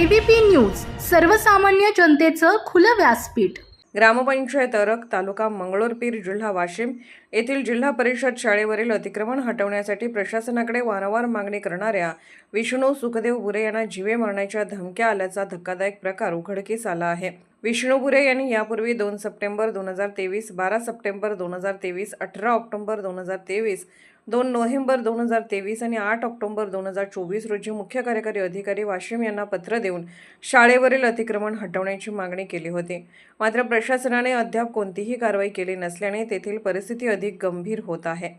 ABP news सर्वसामान्य जनतेचं खुलं व्यासपीठ. ग्रामपंचायत अरक तालुका मंगळूरपीर जिल्हा वाशिम येथील जिल्हा परिषद शाळेवरील अतिक्रमण हटवण्यासाठी प्रशासनाकडे वारंवार मागणी करणाऱ्या विष्णू सुखदेव बुरे यांना जीवे मारण्याच्या धमक्या आल्याचा धक्कादायक प्रकार उघडकीस आला आहे. विष्णू बुरे यांनी यापूर्वी दोन सप्टेंबर दोन हजार तेवीस बारा सप्टेंबर दोन हजार तेवीस अठरा ऑक्टोबर दोन हजार तेवीस दोन नोव्हेंबर दोन हजार तेवीस आणि आठ ऑक्टोबर दोन हजार चोवीस रोजी मुख्य कार्यकारी अधिकारी वाशिम यांना पत्र देऊन शाळेवरील अतिक्रमण हटवण्याची मागणी केली होती. मात्र प्रशासनाने अद्याप कोणतीही कारवाई केली नसल्याने तेथील परिस्थिती अधिक गंभीर होत आहे.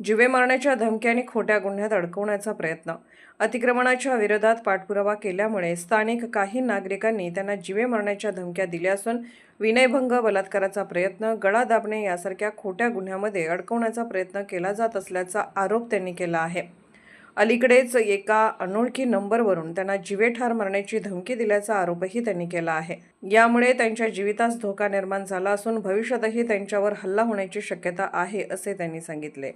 जिवे मारण्याच्या धमक्याने खोट्या गुन्ह्यात अडकवण्याचा प्रयत्न. अतिक्रमणाच्या विरोधात पाठपुरावा केल्यामुळे स्थानिक काही नागरिकांनी त्यांना जिवे मारण्याच्या धमक्या दिल्या असून विनयभंग बलात्काराचा प्रयत्न गळा दाबणे यासारख्या खोट्या गुन्ह्यामध्ये अडकवण्याचा प्रयत्न केला जात असल्याचा आरोप त्यांनी केला आहे. अलीकडेच एका अनोळखी नंबरवरून त्यांना जीवेठार मारण्याची धमकी दिल्याचा आरोपही त्यांनी केला आहे. यामुळे त्यांच्या जीवितास धोका निर्माण झाला असून भविष्यातही त्यांच्यावर हल्ला होण्याची शक्यता आहे असे त्यांनी सांगितले.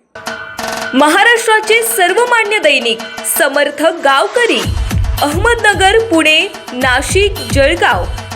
महाराष्ट्राचे सर्वमान्य दैनिक समर्थ गावकरी अहमदनगर पुणे नाशिक जळगाव.